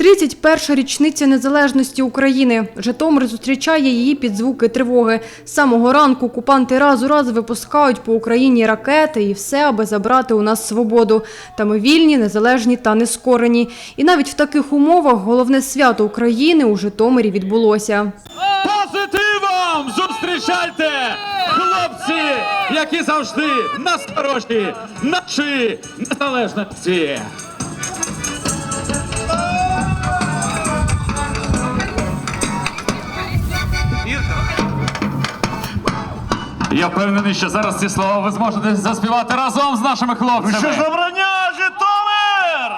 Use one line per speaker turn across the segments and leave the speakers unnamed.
31 річниця незалежності України. Житомир зустрічає її під звуки тривоги. З самого ранку окупанти раз у раз випускають по Україні ракети і все, аби забрати у нас свободу. Та ми вільні, незалежні та нескорені. І навіть в таких умовах головне свято України у Житомирі відбулося.
Позитивом зустрічайте хлопці, які завжди насторожі нашої незалежності. Я впевнений, що зараз ці слова ви зможете заспівати разом з нашими хлопцями.
Що забороня, Житомир!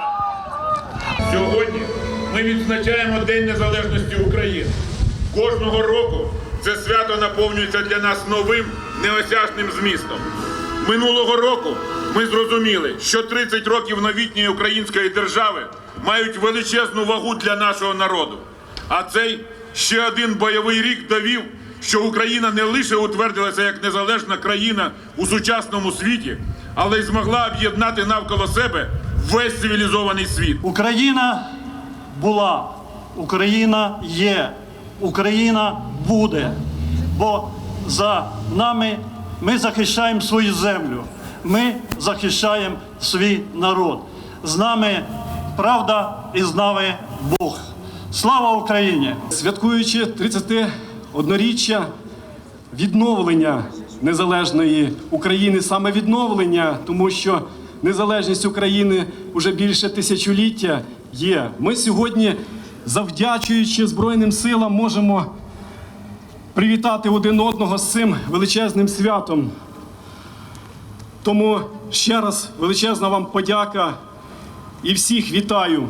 Сьогодні ми відзначаємо День Незалежності України. Кожного року це свято наповнюється для нас новим неосяжним змістом. Минулого року ми зрозуміли, що 30 років новітньої української держави мають величезну вагу для нашого народу. А цей ще один бойовий рік довів, що Україна не лише утвердилася як незалежна країна у сучасному світі, але й змогла об'єднати навколо себе весь цивілізований світ.
Україна була, Україна є, Україна буде. Бо за нами ми захищаємо свою землю, ми захищаємо свій народ. З нами правда і з нами Бог. Слава Україні!
Святкуючи 31-річчя відновлення незалежної України, саме відновлення, тому що незалежність України вже більше тисячоліття є. Ми сьогодні, завдячуючи Збройним силам, можемо привітати один одного з цим величезним святом. Тому ще раз величезна вам подяка і всіх вітаю.